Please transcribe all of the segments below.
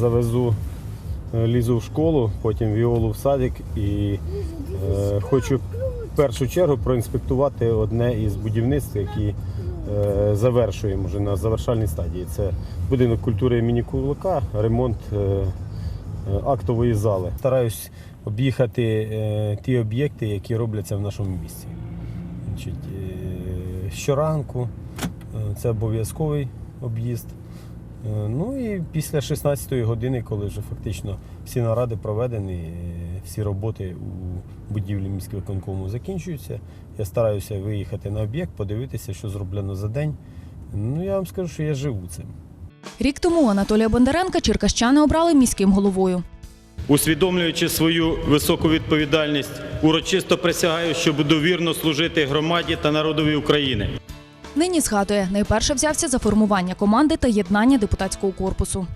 Завезу е, лізу в школу, потім віолу в садик і е, хочу в першу чергу проінспектувати одне із будівництв, які е, завершуємо вже на завершальній стадії. Це будинок культури імені Кулака, ремонт е, е, актової зали. Стараюсь об'їхати е, ті об'єкти, які робляться в нашому місті. Значить, е, щоранку е, це обов'язковий об'їзд. Е, Ну і після 16-ї години, коли вже фактично всі наради проведені, е, всі роботи у будівлі міськвиконкому закінчуються. Я стараюся виїхати на об'єкт, подивитися, що зроблено за день. Ну я вам скажу, що я живу цим. Рік тому Анатолія Бондаренка черкащани обрали міським головою. Усвідомлюючи свою високу відповідальність, урочисто присягаю, що буду вірно служити громаді та народові України. Нині згадує, найперше взявся за формування команди та єднання депутатського корпусу.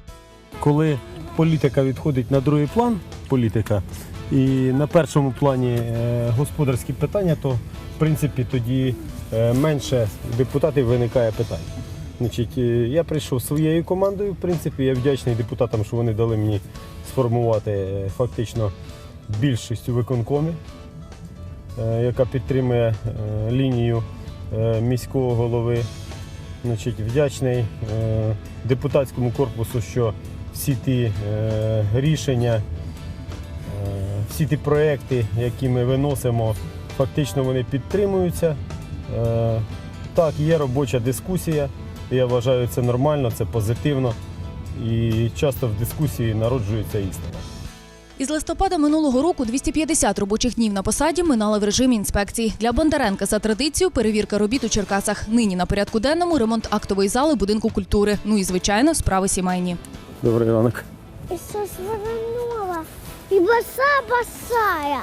Коли політика відходить на другий план, політика, і на першому плані е, господарські питання, то в принципі тоді е, менше депутатів виникає питань. Значить, е, я прийшов своєю командою. В принципі, я вдячний депутатам, що вони дали мені сформувати фактично більшість у виконкомі, яка підтримує лінію міського голови. Значить, вдячний е, депутатському корпусу, що всі ті е, рішення, е, всі ті проекти, які ми виносимо, фактично вони підтримуються. Е, так, є робоча дискусія. Я вважаю, це нормально, це позитивно. І часто в дискусії народжується істина. Із листопада минулого року 250 робочих днів на посаді минали в режимі інспекцій. Для Бондаренка за традицію перевірка робіт у Черкасах. Нині на порядку денному ремонт актової зали будинку культури. Ну і звичайно, справи сімейні. Добрий ранок. И сосварнула, и боса-босая.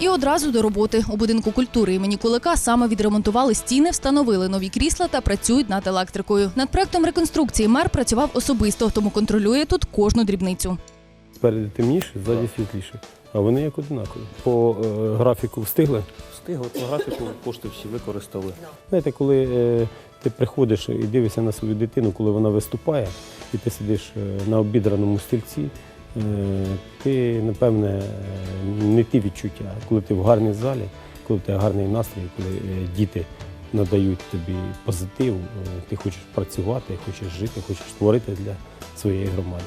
І одразу до роботи у будинку культури імені Кулика саме відремонтували стіни, встановили нові крісла та працюють над електрикою. Над проектом реконструкції мер працював особисто, тому контролює тут кожну дрібницю. Спереду темніше, ззаді світліше. А вони як однакові. По е, графіку встигли. Встигли по графіку, кошти всі використали. Знаєте, коли е, ти приходиш і дивишся на свою дитину, коли вона виступає, і ти сидиш е, на обідраному стільці, е, ти, напевне, е, не ті відчуття. Коли ти в гарній залі, коли ти гарний настрій, коли е, діти надають тобі позитив, е, ти хочеш працювати, хочеш жити, хочеш створити для своєї громади.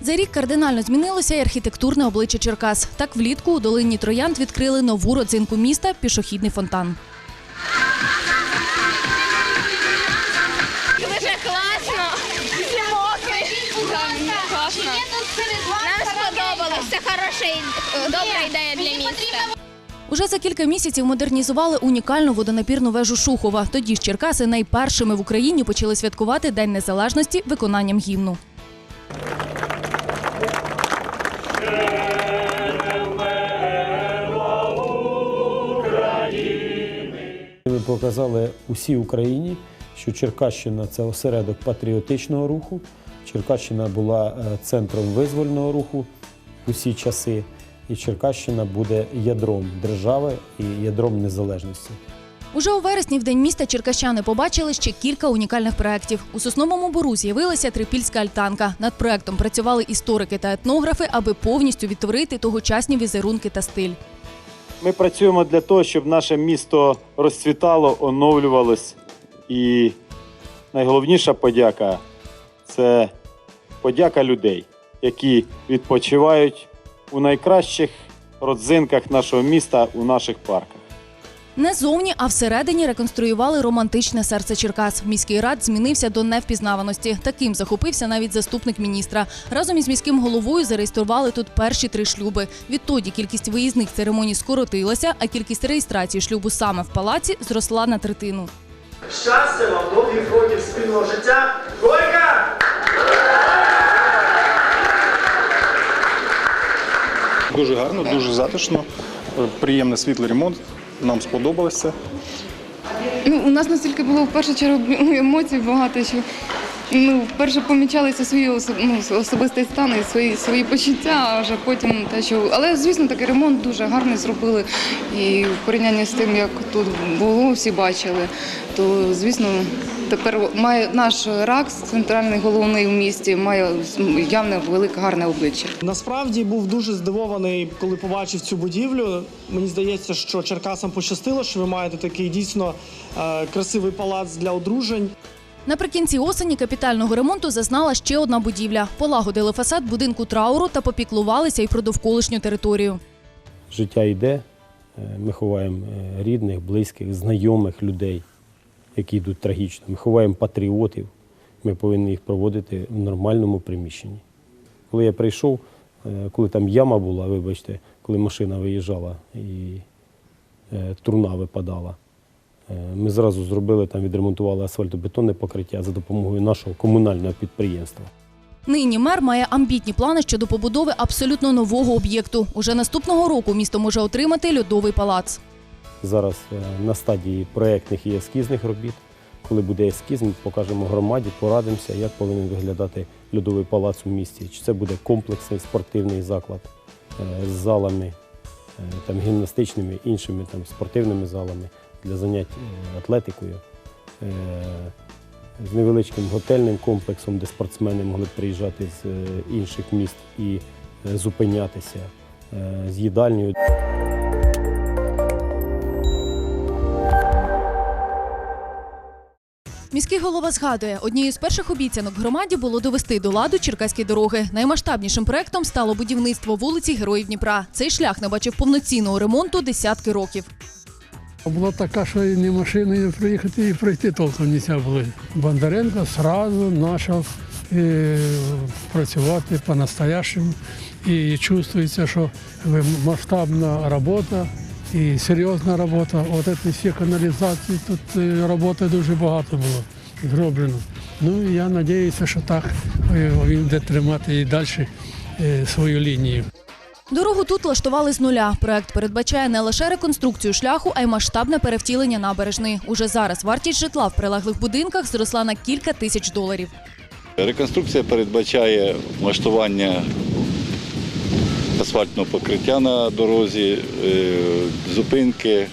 За рік кардинально змінилося і архітектурне обличчя Черкас. Так влітку у долині Троянд відкрили нову родзинку міста пішохідний фонтан. Дуже класно. Класно. Нам сподобалось. Це хороша, добра ідея для міста. Уже за кілька місяців модернізували унікальну водонапірну вежу Шухова. Тоді ж Черкаси найпершими в Україні почали святкувати День Незалежності виконанням гімну. Показали усій Україні, що Черкащина це осередок патріотичного руху. Черкащина була е, центром визвольного руху усі часи, і Черкащина буде ядром держави і ядром незалежності. Уже у вересні в день міста черкащани побачили ще кілька унікальних проєктів. У сосновому бору з'явилася трипільська альтанка. Над проєктом працювали історики та етнографи, аби повністю відтворити тогочасні візерунки та стиль. Ми працюємо для того, щоб наше місто розцвітало, оновлювалось. І найголовніша подяка це подяка людей, які відпочивають у найкращих родзинках нашого міста у наших парках. Не зовні, а всередині реконструювали романтичне серце Черкас. Міський рад змінився до невпізнаваності. Таким захопився навіть заступник міністра. Разом із міським головою зареєстрували тут перші три шлюби. Відтоді кількість виїзних церемоній скоротилася, а кількість реєстрації шлюбу саме в палаці зросла на третину. Щастя вам, довгих років спільного життя. Койка! Дуже гарно, дуже затишно, приємний світлий ремонт. Нам сподобалося. Ну, у нас настільки було в першу чергу емоцій багато, що ну, вперше помічалися свої осо- ну, особистий стан і свої, свої почуття, а вже потім те, що. Але, звісно, такий ремонт дуже гарний зробили. І в порівнянні з тим, як тут було, всі бачили, то звісно тепер має наш РАКС, центральний головний в місті, має явне велике гарне обличчя. Насправді був дуже здивований, коли побачив цю будівлю. Мені здається, що Черкасам пощастило, що ви маєте такий дійсно е, красивий палац для одружень. Наприкінці осені капітального ремонту зазнала ще одна будівля. Полагодили фасад будинку трауру та попіклувалися й про довколишню територію. Життя йде, е, ми ховаємо е, рідних, близьких, знайомих людей, які йдуть трагічно. Ми ховаємо патріотів. Ми повинні їх проводити в нормальному приміщенні. Коли я прийшов, е, коли там яма була, вибачте, коли машина виїжджала і е, труна випадала, е, ми зразу зробили там, відремонтували асфальтобетонне покриття за допомогою нашого комунального підприємства. Нині мер має амбітні плани щодо побудови абсолютно нового об'єкту. Уже наступного року місто може отримати льодовий палац. Зараз е, на стадії проєктних і ескізних робіт. Коли буде ескіз, ми покажемо громаді, порадимося, як повинен виглядати льодовий палац у місті. Чи це буде комплексний спортивний заклад е, з залами, е, там, гімнастичними, іншими там, спортивними залами для занять атлетикою, з невеличким готельним комплексом, де спортсмени могли б приїжджати з інших міст і зупинятися, з їдальнею. Міський голова згадує, однією з перших обіцянок громаді було довести до ладу черкаські дороги. Наймасштабнішим проектом стало будівництво вулиці Героїв Дніпра. Цей шлях не бачив повноцінного ремонту десятки років. Була така, що і ні машиною проїхати, і пройти толком не можна було. Бондаренко одразу почав е, працювати по-настоящему. І чувствується, що масштабна робота і серйозна робота. От ці всі каналізації, тут е, роботи дуже багато було зроблено. Ну і я сподіваюся, що так е, він буде тримати і далі е, свою лінію. Дорогу тут влаштували з нуля. Проект передбачає не лише реконструкцію шляху, а й масштабне перевтілення набережної. Уже зараз вартість житла в прилеглих будинках зросла на кілька тисяч доларів. Реконструкція передбачає влаштування асфальтного покриття на дорозі, е, зупинки,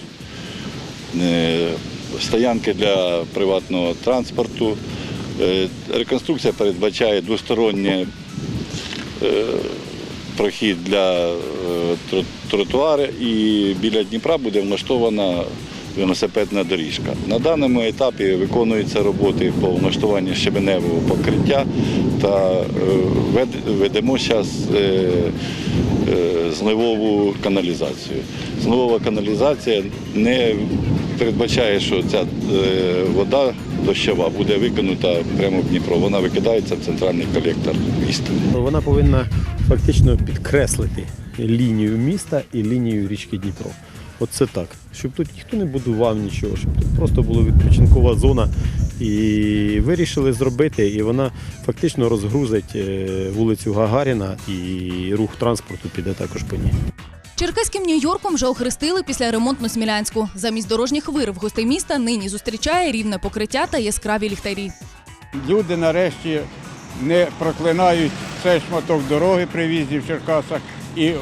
е, стоянки для приватного транспорту. Е, Реконструкція передбачає двосторонній прохід для тротуару і біля Дніпра буде влаштована велосипедна доріжка. На даному етапі виконуються роботи по влаштуванню щебеневого покриття та е, ведемо зараз зливову каналізацію. Зливова каналізація не передбачає, що ця е, вода дощова буде викинута прямо в Дніпро. Вона викидається в центральний колектор міста. Вона повинна фактично підкреслити лінію міста і лінію річки Дніпро. От це так. Щоб тут ніхто не будував нічого, щоб тут просто була відпочинкова зона. І вирішили зробити, і вона фактично розгрузить е, вулицю Гагаріна і рух транспорту піде також по ній. Черкаським Нью-Йорком вже охрестили після ремонтну Смілянську. Замість дорожніх вирв гостей міста нині зустрічає рівне покриття та яскраві ліхтарі. Люди нарешті не проклинають цей шматок дороги при в'їзді в Черкасах і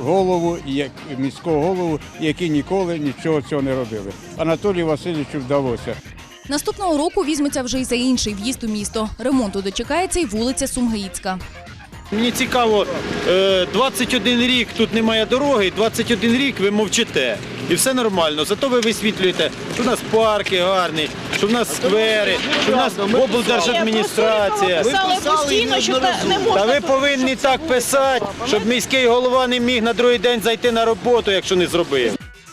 голову, як міського голову, які ніколи нічого цього не робили. Анатолію Васильовичу вдалося. Наступного року візьметься вже й за інший в'їзд у місто. Ремонту дочекається й вулиця Сумгаїцька. Мені цікаво, е, 21 рік тут немає дороги, 21 рік ви мовчите. І все нормально. Зато ви висвітлюєте, що в нас парки гарні, що в нас сквери, що в нас облдержадміністрація. Та ви повинні так писати, щоб міський голова не міг на другий день зайти на роботу, якщо не зробив.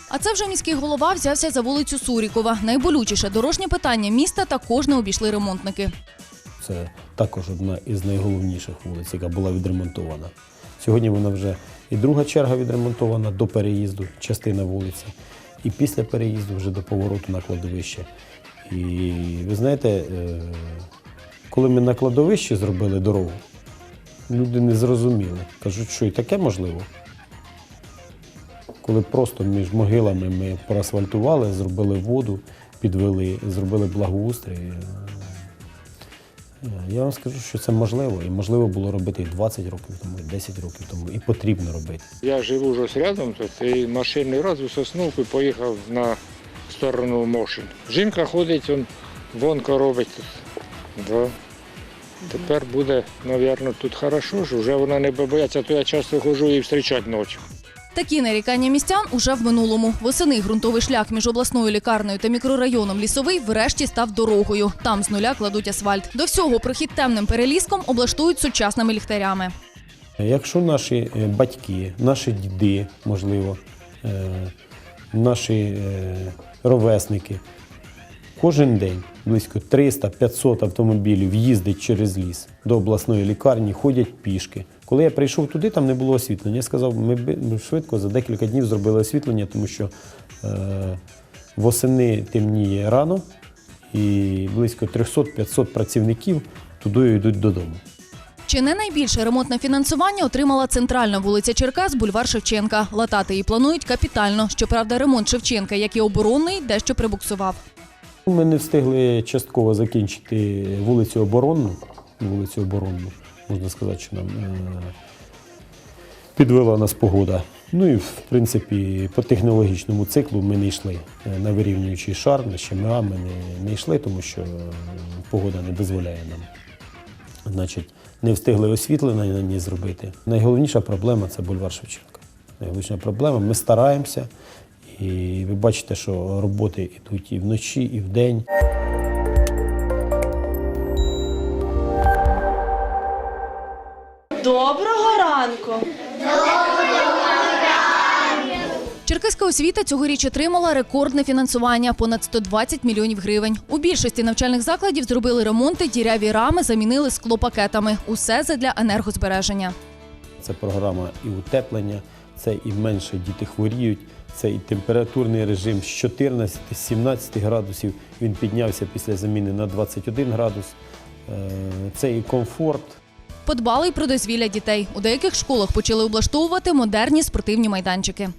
А це вже міський голова взявся за вулицю Сурікова. Найболючіше дорожнє питання міста також не обійшли ремонтники. Це також одна із найголовніших вулиць, яка була відремонтована. Сьогодні вона вже і друга черга відремонтована до переїзду, частина вулиці, і після переїзду вже до повороту на кладовище. І ви знаєте, е, коли ми на кладовищі зробили дорогу, люди не зрозуміли. Кажуть, що і таке можливо. Коли просто між могилами ми проасфальтували, зробили воду, підвели, зробили благоустрій. Е, я вам скажу, що це можливо, і можливо було робити і 20 років тому, і 10 років тому, і потрібно робити. Я живу вже рядом тут, і машинний раз у Сосновку поїхав на сторону Мошин. Жінка ходить, он Вонко робить. Да. Тепер буде, мабуть, тут хорошо, що вже вона не боїться, то я часто ходжу і зустрічати ночі. Такі нарікання містян уже в минулому. Восени ґрунтовий шлях між обласною лікарнею та мікрорайоном Лісовий врешті став дорогою. Там з нуля кладуть асфальт. До всього прохід темним переліском облаштують сучасними ліхтарями. Якщо наші е, батьки, наші діди, можливо, е, наші е, ровесники кожен день близько 300-500 автомобілів їздять через ліс до обласної лікарні, ходять пішки. Коли я прийшов туди, там не було освітлення. Я сказав, ми швидко за декілька днів зробили освітлення, тому що е, восени темніє рано і близько 300-500 працівників туди йдуть додому. Чи не найбільше ремонтне фінансування отримала центральна вулиця Черкас, бульвар Шевченка. Латати її планують капітально. Щоправда, ремонт Шевченка, як і оборонний, дещо прибуксував. Ми не встигли частково закінчити вулицю Оборонну. Вулицю Оборонну, можна сказати, що нам е, підвела нас погода. Ну і в принципі по технологічному циклу ми не йшли е, на вирівнюючий шар, на ЩМА ми не, не йшли, тому що е, погода не дозволяє нам. Значить, не встигли освітлення на ній зробити. Найголовніша проблема це бульвар Шевченка. Найголовніша проблема. Ми стараємося, і ви бачите, що роботи йдуть і вночі, і вдень. Доброго ранку! Черкаська освіта цьогоріч отримала рекордне фінансування понад 120 мільйонів гривень. У більшості навчальних закладів зробили ремонти, діряві рами замінили склопакетами. Усе задля енергозбереження. Це програма і утеплення, це і менше діти хворіють, це і температурний режим з 14-17 градусів. Він піднявся після заміни на 21 градус. Е, Це і комфорт. Подбали й про дозвілля дітей. У деяких школах почали облаштовувати модерні спортивні майданчики.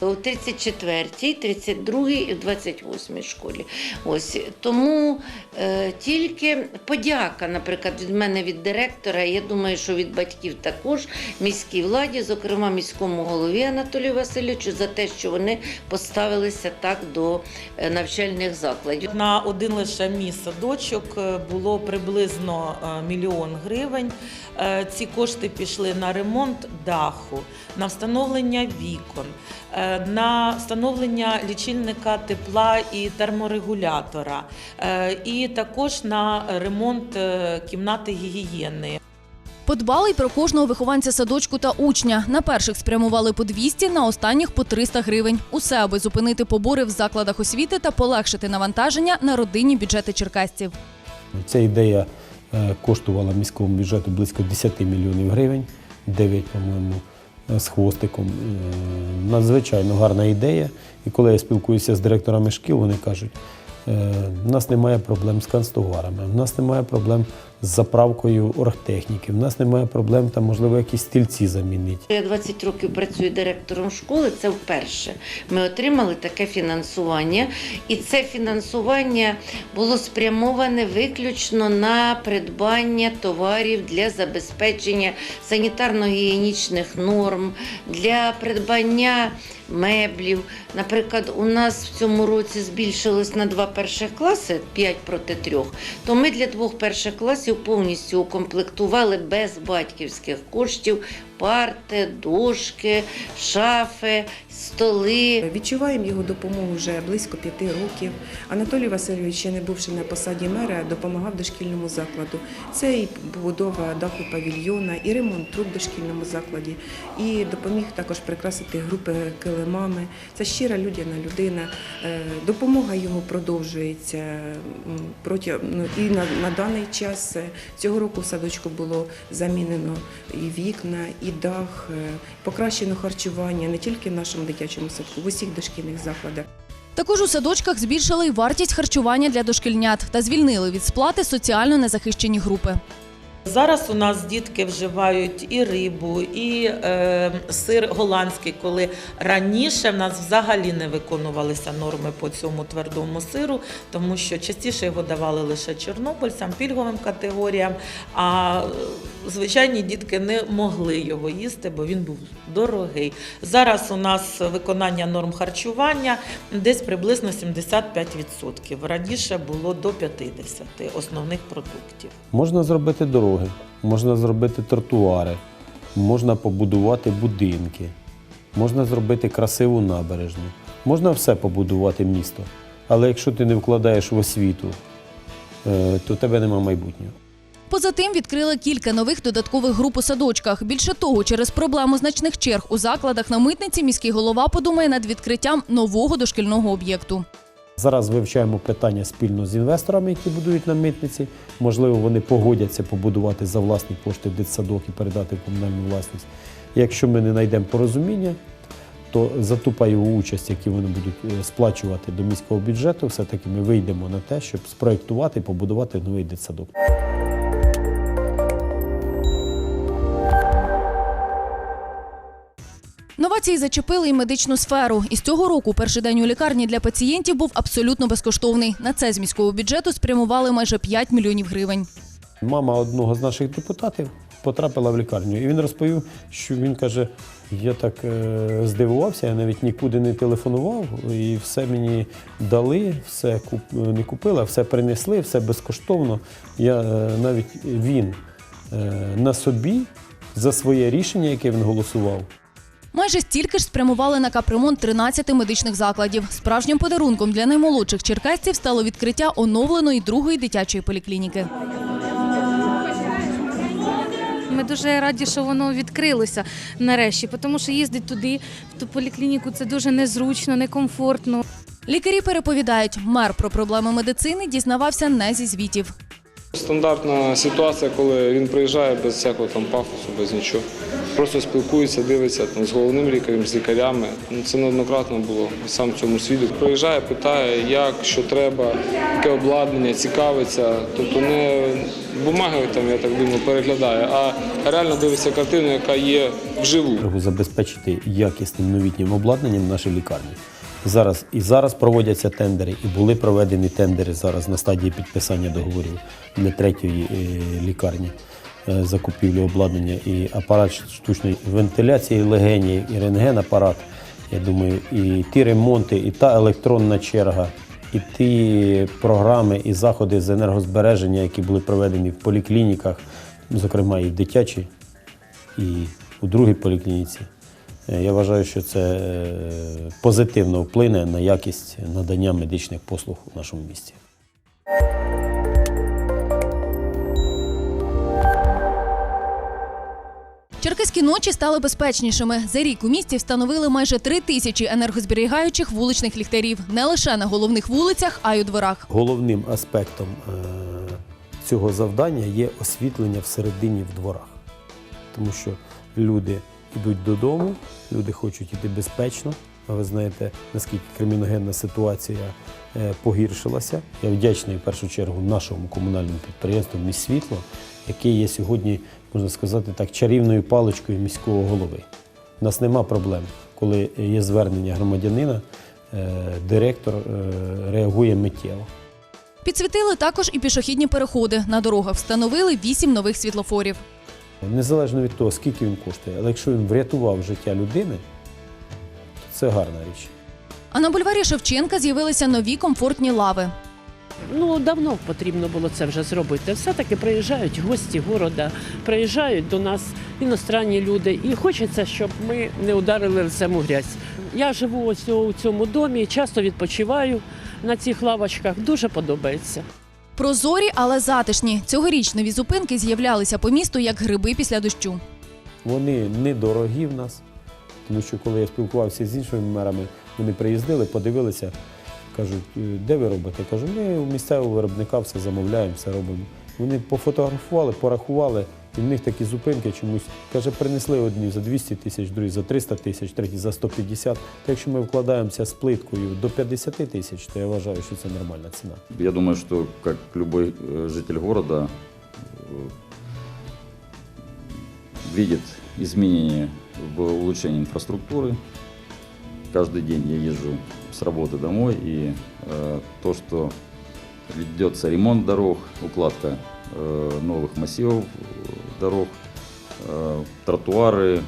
У 34-й, 32-й і 28-й школі. Ось тому е, тільки подяка, наприклад, від мене від директора. Я думаю, що від батьків також міській владі, зокрема міському голові Анатолію Васильовичу, за те, що вони поставилися так до е, навчальних закладів. На один лише мій садочок е, було приблизно е, мільйон гривень. Ці кошти пішли на ремонт даху, на встановлення вікон, на встановлення лічильника тепла і терморегулятора, е, і також на ремонт е, кімнати гігієни. Подбали й про кожного вихованця садочку та учня. На перших спрямували по 200, на останніх по 300 гривень. Усе, аби зупинити побори в закладах освіти та полегшити навантаження на родинні бюджети черкасців. Ця ідея е, коштувала міському бюджету близько 10 мільйонів гривень, 9, по-моєму, з хвостиком. Е, Надзвичайно гарна ідея. І коли я спілкуюся з директорами шкіл, вони кажуть, у нас немає проблем з канцтоварами, в нас немає проблем з заправкою оргтехніки, в нас немає проблем, там, можливо, якісь стільці замінити. Я 20 років працюю директором школи. Це вперше. Ми отримали таке фінансування, і це фінансування було спрямоване виключно на придбання товарів для забезпечення санітарно-гігієнічних норм, для придбання меблів. Наприклад, у нас в цьому році збільшилось на два перших класи 5 проти 3, то ми для двох перших класів повністю укомплектували без батьківських коштів парти, дошки, шафи, столи. Відчуваємо його допомогу вже близько п'яти років. Анатолій Васильович, ще не бувши на посаді мера, допомагав дошкільному закладу. Це і побудова даху павільйона, і ремонт труб дошкільному закладі, і допоміг також прикрасити групи килимами. Це щира людяна людина. Е, Допомога його продовжується протягом ну, і на, на даний час. е, Цього року в садочку було замінено і вікна, і дах, е, покращено харчування не тільки в нашому дитячому садку, в усіх дошкільних закладах. Також у садочках збільшили й вартість харчування для дошкільнят та звільнили від сплати соціально незахищені групи. Зараз у нас дітки вживають і рибу, і е, сир голландський, коли раніше в нас взагалі не виконувалися норми по цьому твердому сиру, тому що частіше його давали лише чорнобильцям, пільговим категоріям. А звичайні дітки не могли його їсти, бо він був дорогий. Зараз у нас виконання норм харчування десь приблизно 75%. Раніше було до 50% основних продуктів. Можна зробити дороги, можна зробити тротуари, можна побудувати будинки, можна зробити красиву набережну, можна все побудувати місто. Але якщо ти не вкладаєш в освіту, е, то тебе нема майбутнього. Поза тим відкрили кілька нових додаткових груп у садочках. Більше того, через проблему значних черг у закладах на митниці міський голова подумає над відкриттям нового дошкільного об'єкту. Зараз вивчаємо питання спільно з інвесторами, які будують на митниці. Можливо, вони погодяться побудувати за власні кошти дитсадок і передати комунальну власність. Якщо ми не знайдемо порозуміння, то за ту пайову участь, яку вони будуть е, сплачувати до міського бюджету, все-таки ми вийдемо на те, щоб спроєктувати і побудувати новий дитсадок. Новації зачепили і медичну сферу. І з цього року перший день у лікарні для пацієнтів був абсолютно безкоштовний. На це з міського бюджету спрямували майже 5 мільйонів гривень. Мама одного з наших депутатів потрапила в лікарню, і він розповів, що він каже: я так е, здивувався, я навіть нікуди не телефонував, і все мені дали, все куп, не купили, а все принесли, все безкоштовно. Я е, навіть він е, на собі за своє рішення, яке він голосував, Майже стільки ж спрямували на капремонт 13 медичних закладів. Справжнім подарунком для наймолодших черкасців стало відкриття оновленої другої дитячої поліклініки. Ми дуже раді, що воно відкрилося нарешті, тому що їздити туди, в ту поліклініку, це дуже незручно, некомфортно. Лікарі переповідають, мер про проблеми медицини дізнавався не зі звітів. Стандартна ситуація, коли він приїжджає без всякого там пафосу, без нічого. Просто спілкується, дивиться там, з головним лікарем, з лікарями. Ну, Це неоднократно було сам цьому свідок. Приїжджає, питає, як, що треба, яке обладнання, цікавиться. Тобто не бумаги там, я так думаю, переглядає, а реально дивиться картину, яка є вживу. Чергу забезпечити якісним новітнім обладнанням наші лікарні. Зараз і зараз проводяться тендери, і були проведені тендери зараз на стадії підписання договорів для третьої е, лікарні е, закупівлі обладнання і апарат штучної вентиляції легенів, і рентген-апарат. Я думаю, і ті ремонти, і та електронна черга, і ті програми і заходи з енергозбереження, які були проведені в поліклініках, зокрема і в дитячій, і у другій поліклініці. Е, Я вважаю, що це е, позитивно вплине на якість надання медичних послуг у нашому місті. Черкаські ночі стали безпечнішими. За рік у місті встановили майже три тисячі енергозберігаючих вуличних ліхтарів не лише на головних вулицях, а й у дворах. Головним аспектом е, цього завдання є освітлення всередині в дворах. Тому що люди йдуть додому, люди хочуть йти безпечно. Ви знаєте, наскільки криміногенна ситуація е, погіршилася. Я вдячний в першу чергу нашому комунальному підприємству «Міст світло, яке є сьогодні, можна сказати так, чарівною паличкою міського голови. У нас нема проблем, коли є звернення громадянина, е, директор е, реагує миттєво. Підсвітили також і пішохідні переходи. На дорогах встановили вісім нових світлофорів. Незалежно від того, скільки він коштує, але якщо він врятував життя людини, це гарна річ. А на бульварі Шевченка з'явилися нові комфортні лави. Ну, давно потрібно було це вже зробити. Все-таки приїжджають гості города, приїжджають до нас іностранні люди, і хочеться, щоб ми не ударили лицем у грязь. Я живу ось у цьому домі, часто відпочиваю на цих лавочках. Дуже подобається. Прозорі, але затишні. Цьогоріч нові зупинки з'являлися по місту як гриби після дощу. Вони недорогі в нас, тому що коли я спілкувався з іншими мерами, вони приїздили, подивилися, кажуть, «Е, де ви робите? Я кажу, ми у місцевого виробника все замовляємо, все робимо. Вони пофотографували, порахували, і в них такі зупинки чомусь. Каже, принесли одні за 200 тисяч, другі за 300 тисяч, треті за 150. То якщо ми вкладаємося з плиткою до 50 тисяч, то я вважаю, що це нормальна ціна. Я думаю, что как любой э, житель города э, видит изменения в улучшении инфраструктуры. Каждый день я езжу с работы домой, и э, то, что ведется ремонт дорог, укладка э, новых массивов, э, дорог, э, тротуары,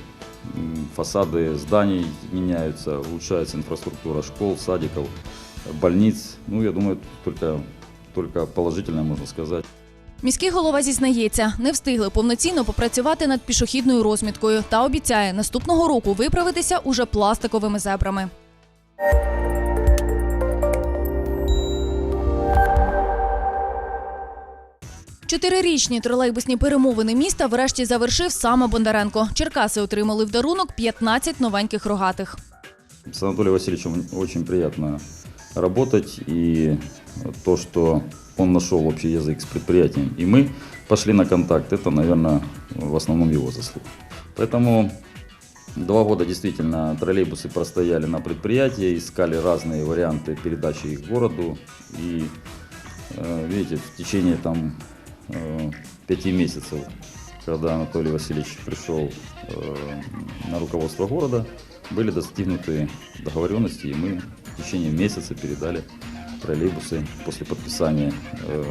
фасады зданий меняются, улучшается инфраструктура школ, садиков, больниц. Ну, я думаю, только, только положительно можно сказать. Міський голова зізнається, не встигли повноцінно попрацювати над пішохідною розміткою та обіцяє наступного року виправитися уже пластиковими зебрами. Чотирирічні тролейбусні перемовини міста врешті завершив саме Бондаренко. Черкаси отримали в дарунок 15 новеньких рогатих. С Анатолием Васильевичем очень приятно работать. И то, что он нашел общий язык с предприятием, и мы пошли на контакт, это, наверное, в основном его заслуга. Поэтому два года действительно троллейбусы простояли на предприятии, искали разные варианты передачи их городу. И, э, видите, в течение там э, пяти месяцев, когда Анатолий Васильевич пришел э, на руководство города, были достигнуты договоренности, и мы в течение месяца передали троллейбусы после подписания э,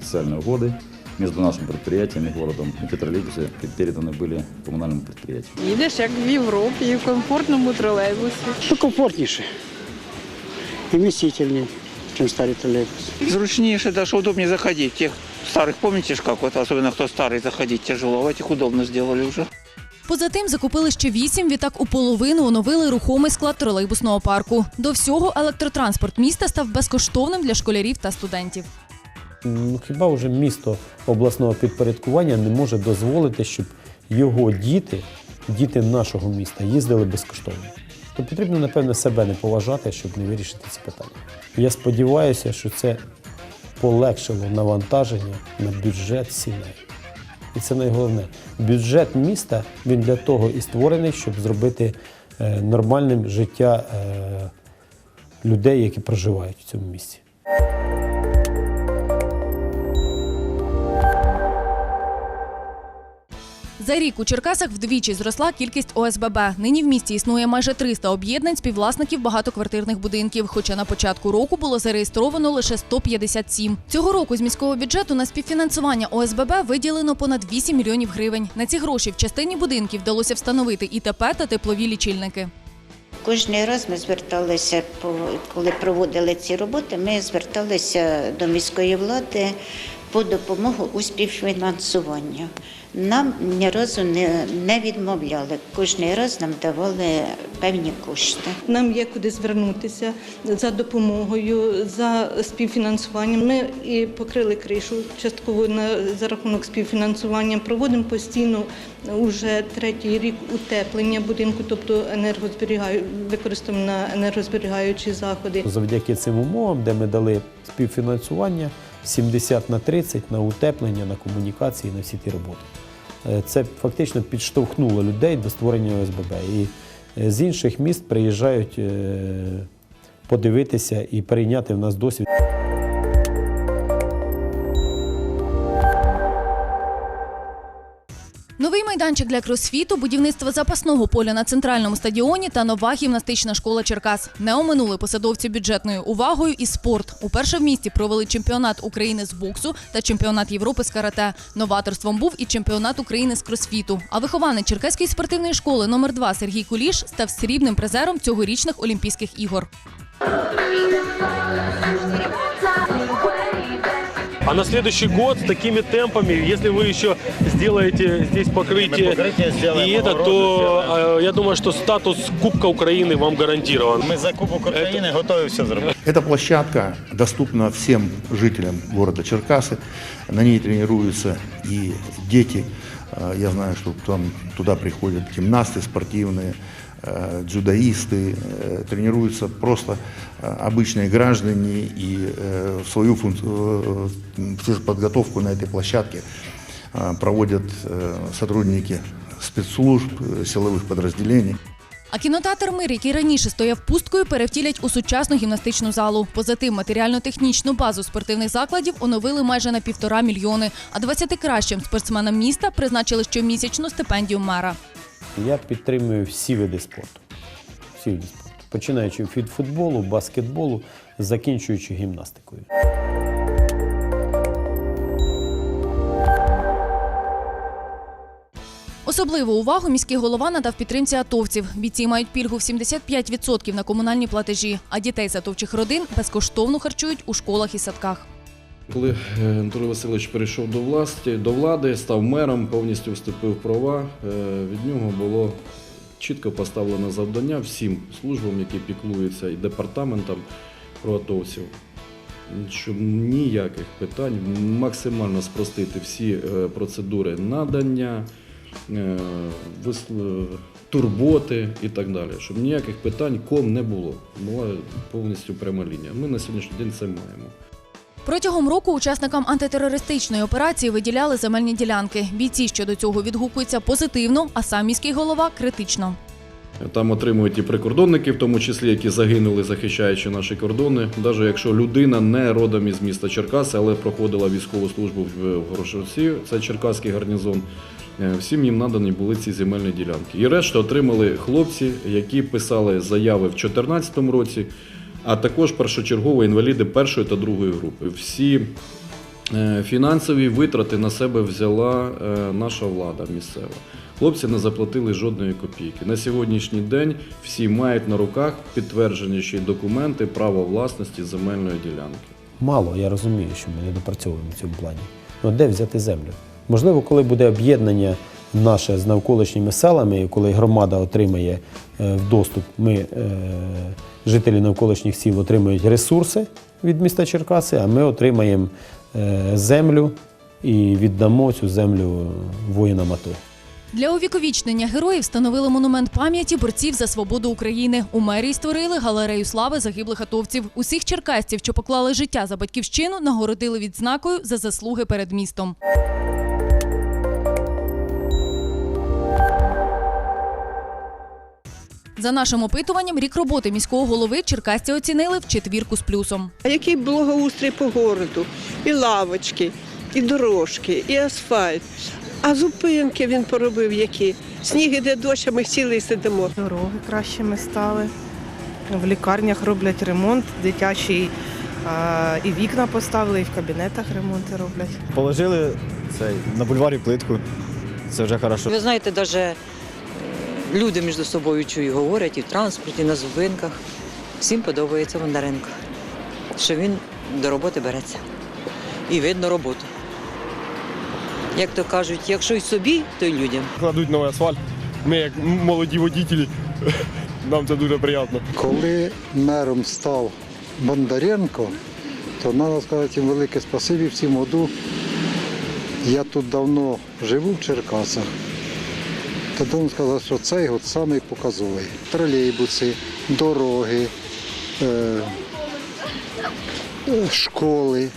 социальной угоды между нашим предприятием и городом. Эти троллейбусы переданы были коммунальному предприятию. Їдеш як в Європі, в комфортному тролейбусі. Ну, комфортніше і вмістительніше, ніж старі тролейбуси. Зручніше, да, что удобнее заходить. Тех старых, помните ж, как вот, особенно кто старый, заходить тяжело, а в этих удобно сделали уже. Поза тим закупили ще вісім, відтак у половину оновили рухомий склад тролейбусного парку. До всього електротранспорт міста став безкоштовним для школярів та студентів. Хіба вже місто обласного підпорядкування не може дозволити, щоб його діти, діти нашого міста, їздили безкоштовно? То потрібно, напевно, себе не поважати, щоб не вирішити ці питання. Я сподіваюся, що це полегшило навантаження на бюджет сімей. І це найголовне. Бюджет міста він для того і створений, щоб зробити е, нормальним життя е, людей, які проживають в цьому місті. За рік у Черкасах вдвічі зросла кількість ОСББ. Нині в місті існує майже 300 об'єднань співвласників багатоквартирних будинків. Хоча на початку року було зареєстровано лише 157. Цього року з міського бюджету на співфінансування ОСББ виділено понад 8 мільйонів гривень. На ці гроші в частині будинків вдалося встановити ІТП та теплові лічильники. Кожний раз ми зверталися, коли проводили ці роботи, ми зверталися до міської влади по допомогу у співфінансуванні. Нам ні разу не, не відмовляли. Кожний раз нам давали певні кошти. Нам є куди звернутися за допомогою, за співфінансуванням. Ми і покрили кришу частково на за рахунок співфінансування. Проводимо постійно уже третій рік утеплення будинку, тобто енергозберігаю, використовуємо на енергозберігаючі заходи. Завдяки цим умовам, де ми дали співфінансування 70 на 30 на утеплення, на комунікації, на всі ті роботи. Е, Це фактично підштовхнуло людей до створення ОСББ. І е, з інших міст приїжджають е, подивитися і перейняти в нас досвід. Майданчик для кросфіту, будівництво запасного поля на центральному стадіоні та нова гімнастична школа Черкас. Не оминули посадовці бюджетною увагою і спорт. Уперше в місті провели чемпіонат України з боксу та чемпіонат Європи з карате. Новаторством був і чемпіонат України з кросфіту. А вихованець Черкаської спортивної школи номер 2 Сергій Куліш став срібним призером цьогорічних Олімпійських ігор. А на следующий год с такими темпами, если вы еще сделаете здесь покрытие, покрытие сделаем, и это, огороды то э, я думаю, что статус Кубка Украины вам гарантирован. Мы за Кубок України готові все зробити. Эта площадка доступна всем жителям города Черкасы. На ней тренируются и дети. Э, Я знаю, что там туда приходят гимнасты спортивные, э, дзюдоисты, э, тренируются просто э, обычные граждане и э, свою функ- э, физподготовку на этой площадке э, проводят э, сотрудники спецслужб, э, силовых подразделений. А кінотеатр Мир, який раніше стояв пусткою, перевтілять у сучасну гімнастичну залу. Поза тим, матеріально-технічну базу спортивних закладів оновили майже на півтора мільйони. А 20 кращим спортсменам міста призначили щомісячну стипендію мера. Я підтримую всі види спорту. Всі види спорту. Починаючи від футболу, баскетболу, закінчуючи гімнастикою. Особливу увагу міський голова надав підтримці атовців. Бійці мають пільгу в 75% на комунальні платежі, а дітей з атовчих родин безкоштовно харчують у школах і садках. Коли е, Анатолій Васильович перейшов до власті, до влади, став мером, повністю вступив права, е, від нього було чітко поставлено завдання всім службам, які піклуються, і департаментам про атовців, щоб ніяких питань максимально спростити всі е, процедури надання, турботи і так далі, щоб ніяких питань ком не було. Була повністю пряма лінія. Ми на сьогоднішній день це маємо. Протягом року учасникам антитерористичної операції виділяли земельні ділянки. Бійці щодо цього відгукуються позитивно, а сам міський голова критично. Там отримують і прикордонники, в тому числі, які загинули, захищаючи наші кордони. Навіть якщо людина не родом із міста Черкаси, але проходила військову службу в Горошовці, це Черкаський гарнізон. е, Всім їм надані були ці земельні ділянки. І решта отримали хлопці, які писали заяви в 2014 році, а також першочергово інваліди першої та другої групи. Всі е, фінансові витрати на себе взяла е, наша влада місцева. Хлопці не заплатили жодної копійки. На сьогоднішній день всі мають на руках підтверджені ще документи права власності земельної ділянки. Мало, я розумію, що ми не допрацьовуємо в цьому плані. Ну де взяти землю? Можливо, коли буде об'єднання наше з навколишніми селами, коли громада отримає е, в доступ, ми, е, жителі навколишніх сіл, отримають ресурси від міста Черкаси, а ми отримаємо е, землю і віддамо цю землю воїнам АТО. Для увіковічнення героїв встановили монумент пам'яті борців за свободу України. У мерії створили галерею слави загиблих атовців. Усіх черкасців, що поклали життя за батьківщину, нагородили відзнакою за заслуги перед містом. За нашим опитуванням, рік роботи міського голови черкасці оцінили в четвірку з плюсом. А який благоустрій по городу? І лавочки, і дорожки, і асфальт. А зупинки він поробив які? Сніг іде дощ, а ми сіли і сидимо. Дороги кращими стали. В лікарнях роблять ремонт, дитячий і вікна поставили, і в кабінетах ремонти роблять. Положили цей, на бульварі плитку. Це вже хорошо. Ви знаєте, навіть люди між собою чую, говорять і в транспорті, і на зупинках. Всім подобається Бондаренко, що він до роботи береться. І видно роботу. Як то кажуть, якщо й собі, то й людям. Кладуть новий асфальт. Ми, як молоді водітелі, нам це дуже приємно. Коли мером став Бондаренко, то треба сказати їм велике спасибі всім году. Я тут давно живу в Черкасах. Та тому сказав, що цей год самий показовий. Тролейбуси, дороги, е, е, школи,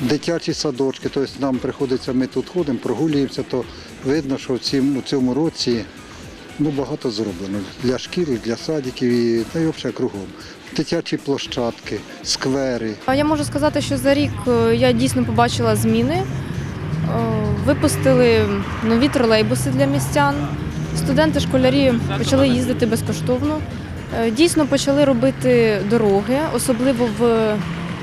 дитячі садочки. Тобто нам приходиться, ми тут ходимо, прогулюємося, то видно, що в цьому році ну, багато зроблено для шкіл, для садиків і, та й взагалі кругом. Дитячі площадки, сквери. А я можу сказати, що за рік е, я дійсно побачила зміни. Випустили нові тролейбуси для містян. Студенти, школярі почали їздити безкоштовно. Е, Дійсно почали робити дороги, особливо в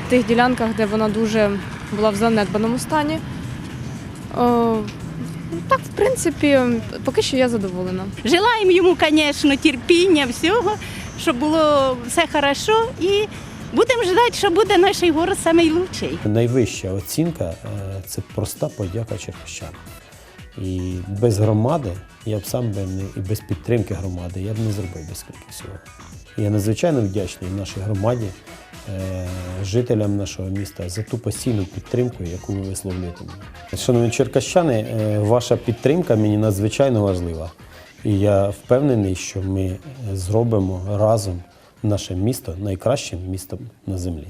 тих ділянках, де вона дуже була в занедбаному стані. Е, Так, в принципі, поки що я задоволена. Желаємо йому, звісно, терпіння, всього, щоб було все хорошо і будемо чекати, що буде наш город найкращий. Найвища оцінка е, це проста подяка черкащан. І без громади я б сам би не і без підтримки громади я б не зробив би скільки всього. Я надзвичайно вдячний нашій громаді, е, жителям нашого міста за ту постійну підтримку, яку ви висловлюєте. Шановні черкащани, е, ваша підтримка мені надзвичайно важлива. І я впевнений, що ми зробимо разом наше місто найкращим містом на землі.